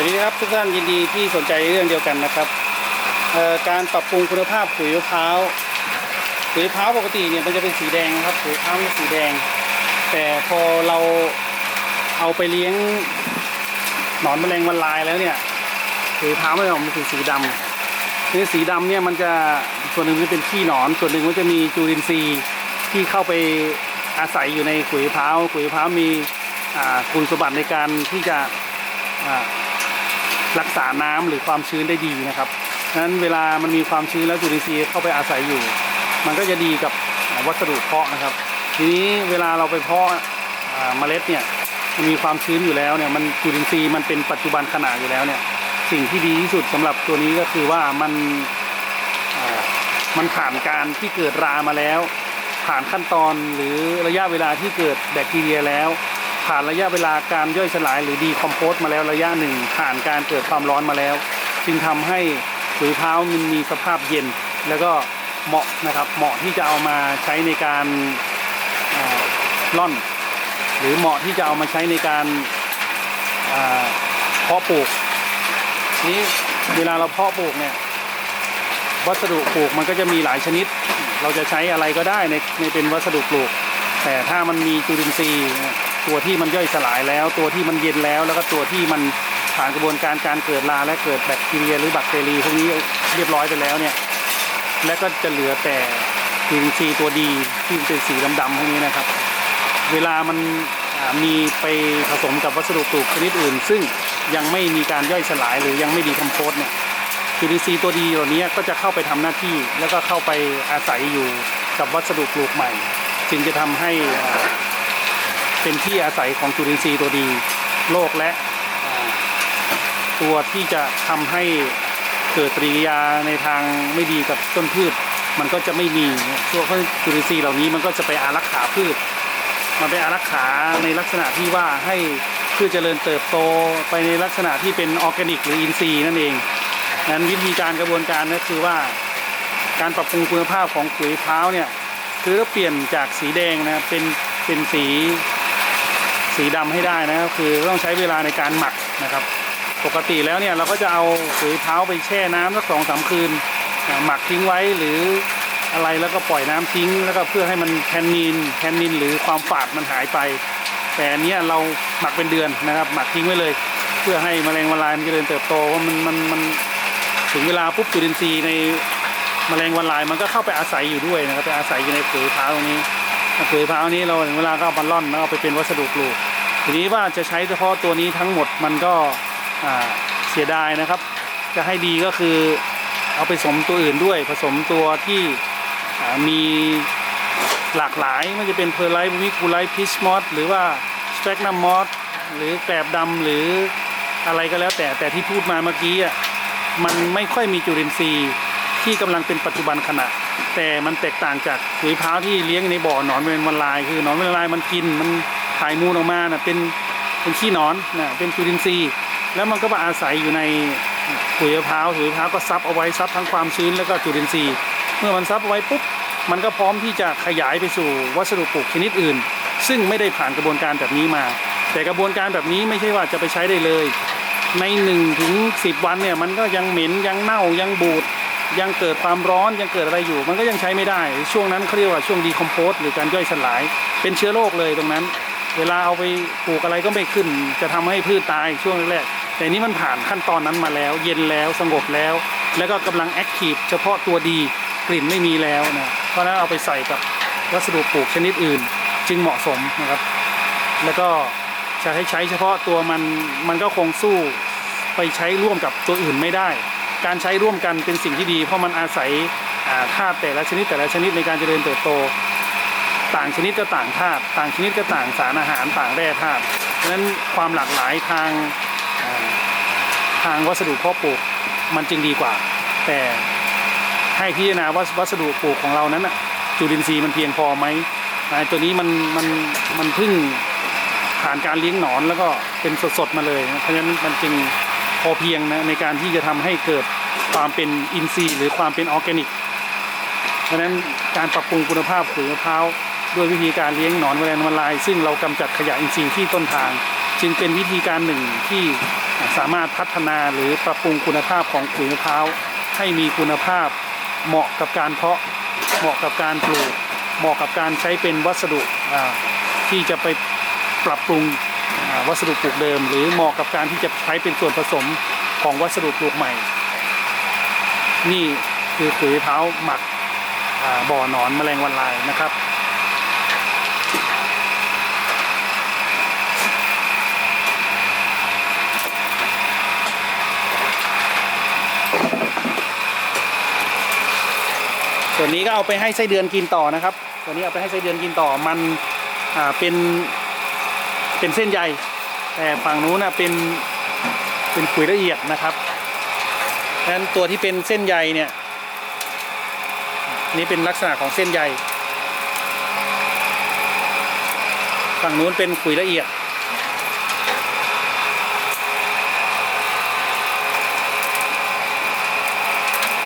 วัสดีครับทุกท่านยินดีที่สนใจเรื่องเดียวกันนะครับการปรับปรุงคุณภาพปุ๋ยมะพร้าวปุ๋ยมะพร้าวปกติเนี่ยมันจะเป็นสีแดงนะครับปุ๋ยมะพร้าวเป็นสีแดง แต่พอเราเอาไปเลี้ยงหนอนแมลงวันลายแล้วเนี่ยปุ๋ยมะพร้าวมันออกมาเป็นสีดำคือสีดำเนี่ยมันจะส่วนหนึ่งจะเป็นขี้หนอน ส่วนหนึ่งมันจะมีจุลินทรีย์ที่เข้าไปอาศัยอยู่ในขุยมะพร้าวขุยมะพร้าวมีคุณสมบัติในการที่จะ รักษาน้ำหรือความชื้นได้ดีนะครับนั้นเวลามันมีความชื้นแล้วจุลินทรีย์เข้าไปอาศัยอยู่ มันก็จะดีกับวัสดุเพาะนะครับ ทีนี้เวลาเราไปเพาะเมล็ดเนี่ยมันมีความชื้นอยู่แล้วเนี่ยมันจุลินทรีย์มันเป็นปัจจุบันขณะอยู่แล้วเนี่ยสิ่งที่ดีที่สุดสำหรับตัวนี้ก็คือว่ามันมันผ่านการที่เกิดรามาแล้ว ผ่านขั้นตอนหรือระยะเวลาที่เกิดแบคทีเรียแล้ว ผ่านระยะเวลาการย่อยสลายหรือดีคอมโพสมาแล้วระยะหนึ่งผ่านการเกิดความร้อนมาแล้ว จึงทำให้ปุ๋ยเท้ามันมีสภาพเย็น แล้วก็เหมาะนะครับเหมาะที่จะเอามาใช้ในการอ่าล่อน หรือเหมาะที่จะเอามาใช้ในการเพาะปลูกนี้เวลาเราเพาะปลูกเนี่ยวัสดุปลูกมันก็จะมีหลายชนิด เราจะใช้อะไรก็ได้ในในเป็นวัสดุปลูก แต่ถ้ามันมีจุลินทรีย์ ตัวที่มันย่อยสลายแล้ว ตัวที่มันเย็นแล้ว แล้วก็ตัวที่มันผ่านกระบวนการการเกิดราและเกิดแบคทีเรียหรือแบคทีเรียพวกนี้เรียบร้อยไปแล้วเนี่ย และก็จะเหลือแต่จุลินทรีย์ตัวดีที่เป็นสีดำๆพวกนี้นะครับ เวลามันมีไปผสมกับวัสดุปลูกชนิดอื่น ซึ่งยังไม่มีการย่อยสลายหรือยังไม่ดีคอมโพสเนี่ยจุลินทรีย์ตัวดีเหล่านี้ก็จะเข้าไปทำหน้าที่ แล้วก็เข้าไปอาศัยอยู่กับวัสดุปลูกใหม่ จึงจะทำให้ เป็นที่อาศัยของจุลินทรีย์ตัวดีโรคและอ่าตัวที่จะทำให้เกิดปฏิกิริยาในทางไม่ดีกับต้นพืช มันก็จะไม่มีตัวจุลินทรีย์เหล่านี้มันก็จะไปอารักขาพืช มันเป็นอารักขาในลักษณะที่ว่าให้พืชเจริญเติบโตไปในลักษณะที่เป็นออร์แกนิกหรืออินทรีย์นั่นเองนั้นวิธีการกระบวนการก็คือว่า การปรับปรุงคุณภาพของปุ๋ยเท้าเนี่ยคือเราเปลี่ยนจากสีแดงนะเป็นเป็นสี สีดำให้ได้นะครับคือต้องใช้เวลาในการหมักนะครับ ปกติแล้วเนี่ยเราก็จะเอาปุ๋ยเท้าไปแช่น้ำสักสองสามคืน หมักทิ้งไว้หรืออะไรแล้วก็ปล่อยน้ำทิ้ง แล้วก็เพื่อให้มันแทนนินแทนนินหรือความฝาดมันหายไป แต่อันเนี้ยเราหมักเป็นเดือนนะครับ หมักทิ้งไว้เลย เพื่อให้แมลงวันลายมันเจริญเติบโตเพราะมันมันมันถึงเวลาปุ๊บจุลินทรีย์ในแมลงวันลายมันก็เข้าไปอาศัยอยู่ด้วยนะครับไปอาศัยอยู่ในปุ๋ยเท้าตรงนี้ปุ๋ยเท้านี้เราถึงเวลาก็เอามาล่อนแล้วเอาไปเป็นวัสดุปลูก ทีนี้ว่าจะใช้เฉพาะตัวนี้ทั้งหมดมันก็เสียดายนะครับ จะให้ดีก็คือเอาไปผสมตัวอื่นด้วย ผสมตัวที่มีหลากหลายไม่จะเป็นเพอร์ไลท์วิกูไลท์พิชมอสหรือว่าสเปกนัมมอสหรือแกลบดำหรืออะไรก็แล้วแต่แต่ที่พูดมาเมื่อกี้อะมันไม่ค่อยมีจุลินทรีย์ที่กำลังเป็นปัจจุบันขณะ แต่มันแตกต่างจากปุ๋ยพร้าวที่เลี้ยงในบ่อหนอนเวนวันลาย คือหนอนเวนวันลายมันกินมัน ถ่ายมูลออกมาน่ะเป็นเป็นขี้นอนนะเป็นจุลินทรีย์ แล้วมันก็มาอาศัยอยู่ในปุ๋ยมะพร้าวปุ๋ยมะพร้าวก็ซับเอาไว้ซับทั้งความชื้นแล้วก็จุลินทรีย์ เมื่อมันซับเอาไว้ปุ๊บมันก็พร้อมที่จะขยายไปสู่วัสดุปลูกชนิดอื่น ซึ่งไม่ได้ผ่านกระบวนการแบบนี้มา แต่กระบวนการแบบนี้ไม่ใช่ว่าจะไปใช้ได้เลย ใน1ถึง10 วันเนี่ยมันก็ยังเหม็นยังเน่ายังบูดยังเกิดความร้อนยังเกิดอะไรอยู่ มันก็ยังใช้ไม่ได้ ช่วงนั้นเขาเรียกว่าช่วงดีคอมโพสหรือการย่อยสลาย เป็นเชื้อโรคเลยตรงนั้น เวลาเอาไปปลูกอะไรก็ไม่ขึ้น จะทำให้พืชตายช่วงแรกๆแต่นี้มันผ่านขั้นตอนนั้นมาแล้ว เย็นแล้วสงบแล้ว แล้วก็กำลังแอคทีฟเฉพาะตัวดีกลิ่นไม่มีแล้วนะเพราะนั้นเอาไปใส่กับวัสดุปลูกชนิดอื่น จึงเหมาะสมนะครับ แล้วก็จะให้ใช้เฉพาะตัวมันมันก็คงสู้ไปใช้ร่วมกับตัวอื่นไม่ได้ การใช้ร่วมกันเป็นสิ่งที่ดี เพราะมันอาศัยธาตุแต่ละชนิดแต่ละชนิดในการเจริญเติบโต ต่างชนิดก็ต่างธาตุต่างชนิดก็ต่างสารอาหารต่างแร่ธาตุเพราะฉะนั้นความหลากหลายทางทางวัสดุเพาะปลูกมันจึงดีกว่า แต่ให้พิจารณาว่าวัสดุปลูกของเรานั้นน่ะจุลินทรีย์มันเพียงพอไหมอ่าตัวนี้มันมันมันพึ่งผ่านการเลี้ยงหนอนแล้วก็เป็นสดๆมาเลย เพราะฉะนั้นมันจึงพอเพียงนะในการที่จะทำให้เกิดความเป็นอินทรีย์ หรือความเป็นออร์แกนิก เพราะฉะนั้นการปรับปรุงคุณภาพขุยมะพร้าว ด้วยวิธีการเลี้ยงหนอนแมลงวันลาย ซึ่งเรากำจัดขยะอินทรีย์ที่ต้นทาง จึงเป็นวิธีการหนึ่งที่สามารถพัฒนาหรือปรับปรุงคุณภาพของขุยมะพร้าวให้มีคุณภาพเหมาะกับการเพาะเหมาะกับการปลูก เหมาะกับการใช้เป็นวัสดุที่จะไปปรับปรุงวัสดุปลูกเดิม หรือเหมาะกับการที่จะใช้เป็นส่วนผสมของวัสดุปลูกใหม่ นี่คือขุยมะพร้าวหมักบ่อหนอนแมลงวันลายนะครับ ส่วนนี้ก็เอาไปให้ไส้เดือนกินต่อนะครับ ส่วนนี้เอาไปให้ไส้เดือนกินต่อมันอ่าเป็นเป็นเส้นใยแต่ฝั่งนู้นนะเป็นเป็นขุยละเอียดนะครับดังนั้นตัวที่เป็นเส้นใยเนี่ยนี่เป็นลักษณะของเส้นใยฝั่งนู้นเป็นขุยละเอียด